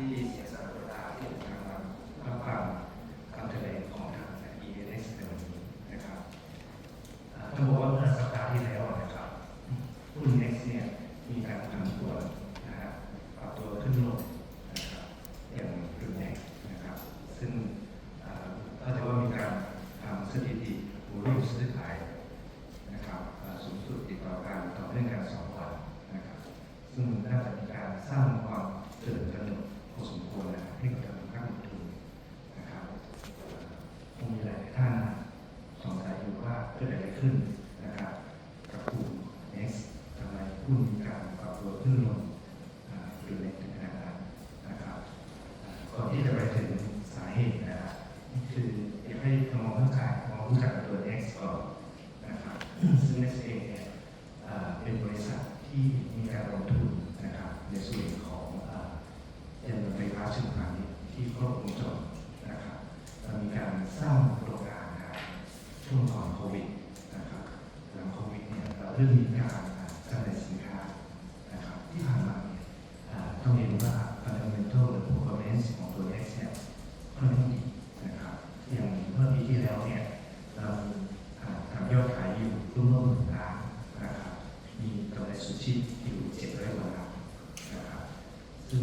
ที่เสียสละเวลาที่จะมารับฟังคำแถลงของทาง ENS ในวันนี้นะครับอ่าต้องบอกว่าเมื่อสัปดาห์ที่แล้วนะครับหุ้น Nex เนี่ยมีการทำตัวนะครับปรับตัวขึ้นลงนะครับอย่างรุนแรงนะครับ ซึ่งถ้าจะว่ามีการทำสถิติหูรูปซื้อขายนะครับอ่าสูงสุดติดต่อกันต่อเนื่องกันสองวันนะครับ ซึ่งน่าจะมีการสร้างความตื่นตระหนกพอสมควรนะครับให้กับทางภาคลงทุนนะครับเอ่อคงมีหลายท่านสงสัยอยู่ว่าเกิดอะไรขึ้นนะครับกับกลุ่ม Next ทำไมหุ้นมีการปรับตัวขึ้นลงอยู่ในขนาดนั้นนะครับก่อนที่จะไปถึงสาเหตุนะครับคืออยากให้มองรู้จักมองรู้จักตัว Next ก่อนนะครับซึ่ง Next เองเนี่ยเป็นบริษัทที่มีการลงทุนนะครับในส่วนของอ่ายานยนต์ไฟฟ้าเชื่อมพาณิชย์ที่ครบวงจรนะครับเรามีการสร้างโรงงานนะครับช่วงก่อนโควิดนะครับหลังโควิดเนี่ยเราเริ่มมีการอ่าจำหน่ายสินค้านะครับที่ผ่านมาเนี่ยอ่าต้องเรียนว่า fundamental หรือ performance ของตัว X เนี่ยค่อนข้างดีนะครับอย่างเมื่อปีที่แล้วเนี่ยเราอ่าทำยอดขายอยู่ร่วมๆหมื่นล้านนะครับ มีกำไรสุทธิอยู่เจ็ดร้อยกว่าล้านนะครับ ซึ่ง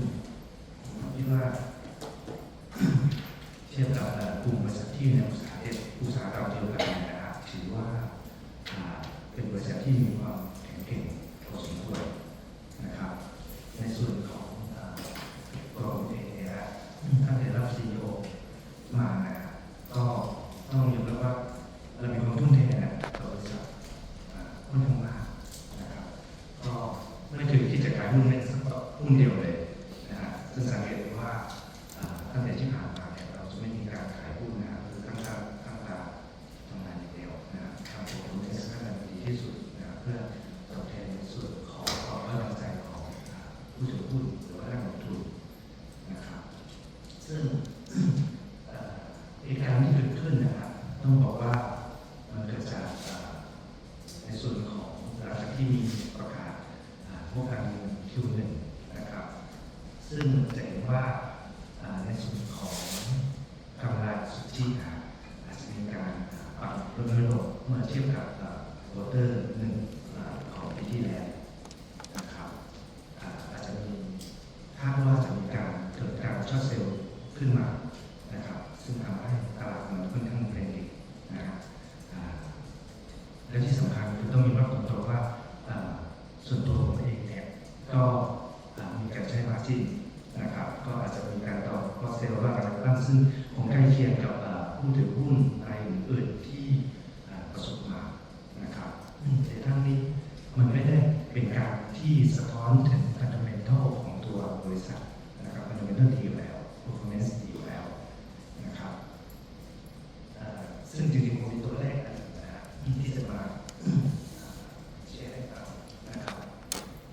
ผมคิดว่า เทียบกับเอ่อกลุ่มบริษั ที่ในอุตสาหกรรมอุตสาหกรรมเดียวกันนะครับถือว่าเป็นบริษัทที่มีความแข็งแกร่งพอสมควรนะครับ ในส่วนของกองเองเนี่ยนะตั้งแต่รับซีโอมานะครับก็ต้องยอมรับว่าเรามีความทุ่มเทนะต่อบริษัทค่อนข้างมากนะครับ ก็ไม่ถึงที่จะขายหุ้นในสักหุ้นเดียวเลย พื่อตอบแทนในส่วนของความไว้วางใจของผู้ถือหุ้นหรือว่านักลงทุนะครับ ซึ่งเหตุการณ์ที่เกิดขึ้นนะครับต้องบอกว่าเกิดจากในส่วนของหลากที่มีประกาศพวกการน Q1 นะครับ ซึ่งจะเห็ว่าในส่วนของกำไรสุทธิอาจจะมีการปรับลดลงเมื่อเทียบกับ quarter 1 ตัวว่าส่วนตัวผมเองเนี่ยก็มีการใช้มาจิ้นนะครับก็อาจจะมีการต่อคอสเซลบ้างอะไรบ้างซึ่งผมใกล้เคียงกับผู้ถือหุ้นอะไรอื่นที่ประสบมานะครับในทั้งนี้มันไม่ได้เป็นการที่สะท้อนถึงฟันดัมเบลของตัวบริษัท